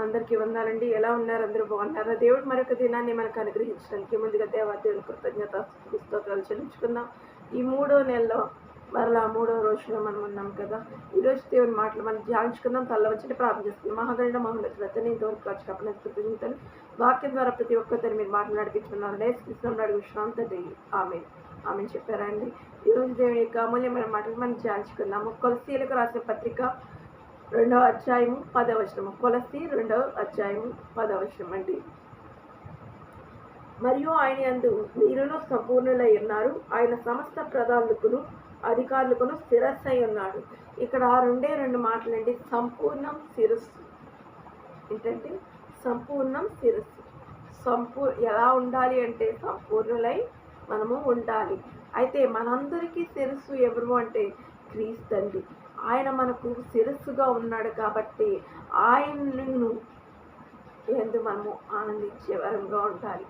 అందరికీ వందాలండి. ఎలా ఉన్నారు? అందరూ బాగున్నారా? దేవుడు మరొక దినాన్ని మనకు అనుగ్రహించడానికి ముందుగా దేవాదేవుని కృతజ్ఞత స్తోత్రాలు చెల్లించుకుందాం. ఈ మూడో నెలలో మరలా మూడో రోజులో మనం ఉన్నాం కదా. ఈ రోజు దేవుని మాటలు మనం ధ్యానించుకుందాం. తల్ల వచ్చి ప్రార్థన చేస్తున్నాం మహాగణ మహోన్నతులతో ఇంతవరకు వచ్చి అప్పుడు కృతజ్ఞతలు. వాక్యం ద్వారా ప్రతి ఒక్కరిని మీరు మాటలు నడిపించుకున్నారు నేర్చుకున్నాం అడుగుతున్నాం తండ్రి ఆమె ఆమె చెప్పారండి ఈరోజు దేవుని యొక్క అమూల్యమైన మాటలు మనం ధ్యానించుకుందాము. కొలసీలకు రాసిన పత్రిక రెండవ అధ్యాయము పదవచనము కొలసి రెండవ అధ్యాయము పదవచనం అండి. మరియు ఆయన అందు మీరును సంపూర్ణులై ఉన్నారు. ఆయన సమస్త ప్రధానులకును అధికారులకును స్థిరస్సై ఉన్నాడు. ఇక్కడ ఆ రెండే రెండు మాటలండి. సంపూర్ణం శిరస్సు. ఏంటంటే సంపూర్ణం శిరస్సు. సంపూ ఎలా ఉండాలి అంటే సంపూర్ణులై మనము ఉండాలి. అయితే మనందరికీ శిరస్సు ఎవరు అంటే క్రీస్తండి. ఆయన మనకు శిరస్సుగా ఉన్నాడు కాబట్టి ఆయనను ఎందు మనము ఆనందించే వరంగా ఉండాలి.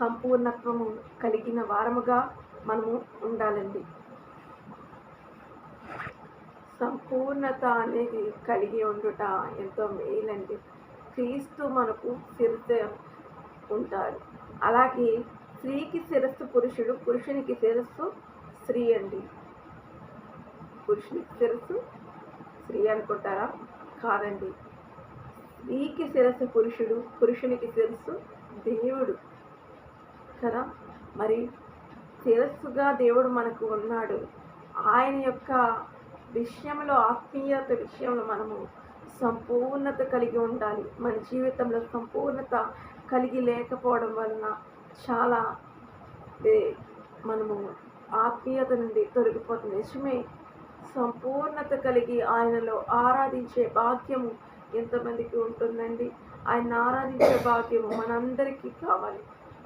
సంపూర్ణత్వము కలిగిన వారముగా మనము ఉండాలండి. సంపూర్ణత అనేది కలిగి ఉండుట ఎంతో మేలండి. క్రీస్తు మనకు శిరస్సు ఉంటారు అలాగే స్త్రీకి శిరస్సు పురుషుడు పురుషునికి శిరస్సు స్త్రీ అండి. పురుషునికి శిరస్సు స్త్రీ అనుకుంటారా? కాదండి. స్త్రీకి శిరస్సు పురుషుడు పురుషునికి శిరస్సు దేవుడు. కదా? మరి శిరస్సుగా దేవుడు మనకు ఉన్నాడు. ఆయన యొక్క విషయంలో ఆత్మీయత విషయంలో మనము సంపూర్ణత కలిగి ఉండాలి. మన జీవితంలో సంపూర్ణత కలిగి లేకపోవడం వలన చాలా మనము ఆత్మీయత నుండి తొలగిపోతుంది నిజమే. సంపూర్ణత కలిగి ఆయనలో ఆరాధించే భాగ్యము ఎంతమందికి ఉంటుందండి? ఆయన ఆరాధించే భాగ్యము మనందరికీ కావాలి.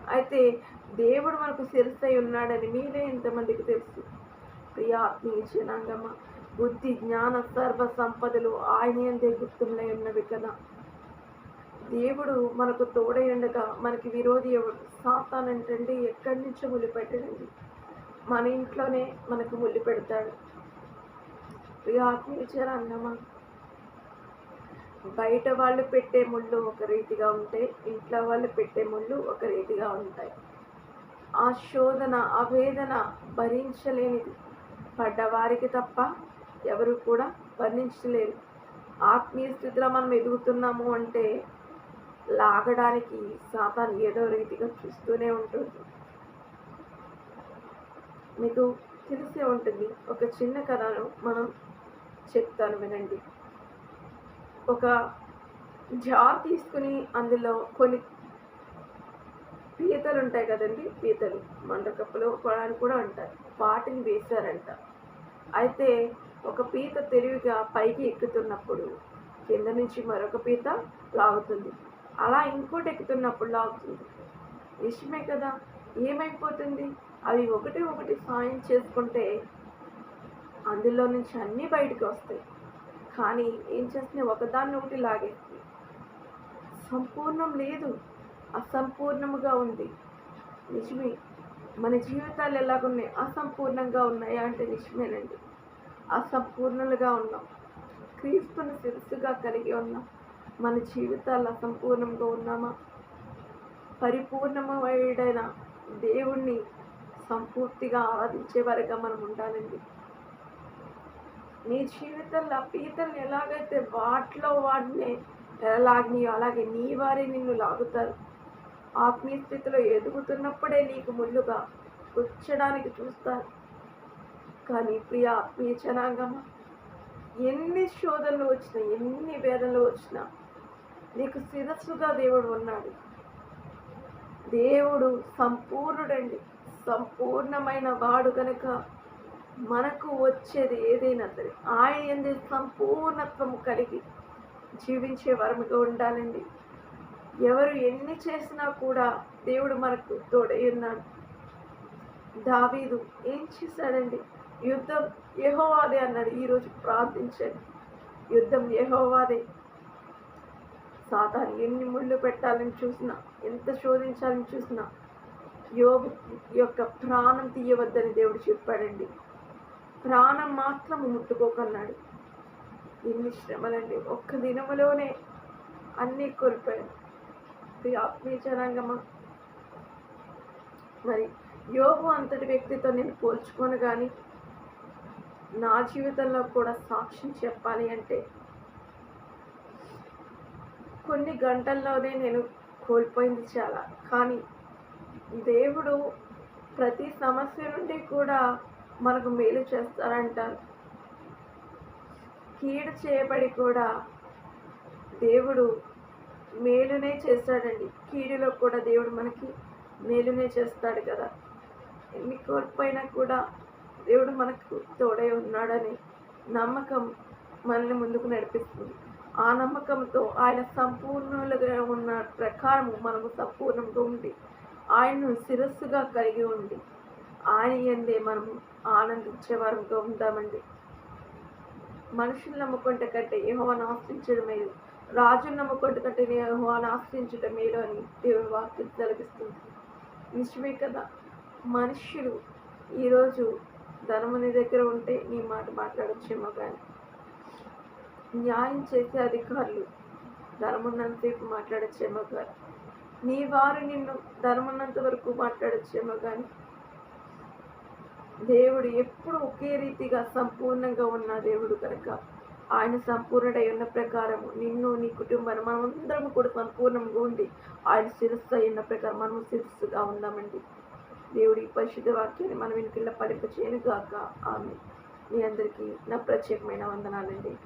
అయితే దేవుడు మనకు శిరసై ఉన్నాడని మీరే ఎంతమందికి తెలుసు? ప్రియాత్మీయ జనాంగమ? బుద్ధి జ్ఞాన సర్వ సంపదలు ఆయన అందే గుర్తులై ఉన్నవి కదా. దేవుడు మనకు తోడై ఉండగా మనకి విరోధి ఎవడు సాతానంటండి ఎక్కడి నుంచో ముళ్ళు పెట్టడండి మన ఇంట్లోనే మనకు ముళ్ళు పెడతాడు ప్రియ ఆత్మీయ అన్నమా బయట వాళ్ళు పెట్టే ముళ్ళు ఒక రీతిగా ఉంటే ఇంట్లో వాళ్ళు పెట్టే ముళ్ళు ఒక రీతిగా ఉంటాయి. ఆ శోధన ఆవేదన భరించలేనిది. పడ్డవారికి తప్ప ఎవరు కూడా భరించలేరు ఆత్మీయ స్థితిలో మనం ఎదుగుతున్నాము అంటే లాగడానికి సాతాన్ ఏదో రీతిగా చూస్తూనే ఉంటుంది. మీకు తెలిసే ఉంటుంది ఒక చిన్న కథను మనం చెప్తాను వినండి. ఒక జార్ తీసుకుని అందులో కొన్ని పీతలు ఉంటాయి కదండి పీతలు. మండకప్పులు కొడానికి కూడా ఉంటాయి. వాటిని వేశారంట. అయితే ఒక పీత తెలివిగా పైకి ఎక్కుతున్నప్పుడు కింద నుంచి మరొక పీత లాగుతుంది. అలా ఇంకోటి ఎక్కుతున్నప్పుడు లాగుతుంది. విషయమే కదా. ఏమైపోతుంది? అవి ఒకటి ఒకటి సాయం చేసుకుంటే అందులో నుంచి అన్నీ బయటికి వస్తాయి. కానీ ఏం చేస్తున్నాయి ఒకదాన్ని ఒకటి లాగేస్తుంది సంపూర్ణం లేదు. అసంపూర్ణముగా ఉంది. నిజమే. మన జీవితాలు ఎలాగున్నాయి? అసంపూర్ణంగా ఉన్నాయా అంటే నిజమేనండి. అసంపూర్ణలుగా ఉన్నాం. క్రీస్తుని శిరస్సుగా కలిగి ఉన్నాం. మన జీవితాలు అసంపూర్ణంగా ఉన్నామా? పరిపూర్ణమైన దేవుణ్ణి సంపూర్తిగా ఆరాధించే వారిగా మనం ఉండాలండి. నీ జీవితంలో పీతలు ఎలాగైతే వాటిలో వాటిని లాగినాయో అలాగే నీ వారే నిన్ను లాగుతారు. ఆత్మీయ స్థితిలో ఎదుగుతున్నప్పుడే నీకు ముళ్ళుగా గుచ్చడానికి చూస్తారు. కానీ ప్రియ ఆత్మీయ జనాంగమా ఎన్ని శోధనలు వచ్చినా ఎన్ని వేదనలు వచ్చినా నీకు శిరస్సుగా దేవుడు ఉన్నాడు. దేవుడు సంపూర్ణుడండి. సంపూర్ణమైన వాడు కనుక మనకు వచ్చేది ఏదైనా సరే ఆయన ఎందు సంపూర్ణత్వము కలిగి జీవించే వరముగా ఉండాలండి. ఎవరు ఎన్ని చేసినా కూడా దేవుడు మనకు తోడై ఉన్నాడు. దావీదు ఏం చేశాడండి? యుద్ధం యహోవాదే అన్నాడు. ఈరోజు ప్రార్థించండి. యుద్ధం యహోవాదే. సాధారణ ఎన్ని ముళ్ళు పెట్టాలని చూసినా ఎంత శోధించాలని చూసినా యోగు యొక్క ప్రాణం తీయవద్దని దేవుడు చెప్పాడండి. ప్రాణం మాత్రం ముట్టుకోకన్నాడు. ఎన్ని శ్రమలండి. ఒక్క దినములోనే అన్నీ కోల్పోయాను ఆత్మీయ జనాంగమా? మరి యోగు అంతటి వ్యక్తితో నేను పోల్చుకోను కానీ నా జీవితంలో కూడా సాక్ష్యం చెప్పాలి అంటే కొన్ని గంటల్లోనే నేను కోల్పోయింది చాలా. కానీ దేవుడు ప్రతి సమస్య నుండి కూడా మనకు మేలు చేస్తారంటారు. కీడు చేయబడి కూడా దేవుడు మేలునే చేస్తాడండి. కీడులో కూడా దేవుడు మనకి మేలునే చేస్తాడు కదా. ఎన్ని కోల్పోయినా కూడా దేవుడు మనకు తోడై ఉన్నాడని నమ్మకం మనల్ని ముందుకు నడిపిస్తుంది. ఆ నమ్మకంతో ఆయన సంపూర్ణులుగా ఉన్న ప్రకారము మనము సంపూర్ణంగా ఉండి ఆయన్ను శిరస్సుగా కలిగి ఉండి ఆయన ఎందే మనము ఆనందించే వారంగా ఉందామండి. మనుషులు నమ్ముకుంటే కంటే యహోవాను ఆశ్రయించడం మేలు. రాజును నమ్ముకుంటే కంటే యహోవాను ఆశ్రయించడం మేలు అని దేవుని వాక్యం తలపిస్తుంది నిజమే కదా? మనుష్యులు ఈరోజు ధనము నీ దగ్గర ఉంటే నీ మాట మాట్లాడొచ్చేమో కానీ న్యాయం చేసే అధికారులు ధనమున్నంతసేపు మాట్లాడచ్చేమో కానీ నీ వారు నిన్ను ధనమున్నంత వరకు మాట్లాడచ్చేమో కానీ దేవుడు ఎప్పుడు ఒకే రీతిగా సంపూర్ణంగా ఉన్న దేవుడు కనుక ఆయన సంపూర్ణుడై ఉన్న ప్రకారము నిన్ను నీ కుటుంబాన్ని మనమందరం కూడా సంపూర్ణంగా ఉండి ఆయన శిరస్సు అయిన ప్రకారం మనం శిరస్సుగా ఉందామండి దేవుడి పరిశుద్ధ వాక్యాన్ని మనం ఇంటిలో పడింప చేయను గాక. ఆమె మీ అందరికీ నా ప్రత్యేకమైన వందనాలండి.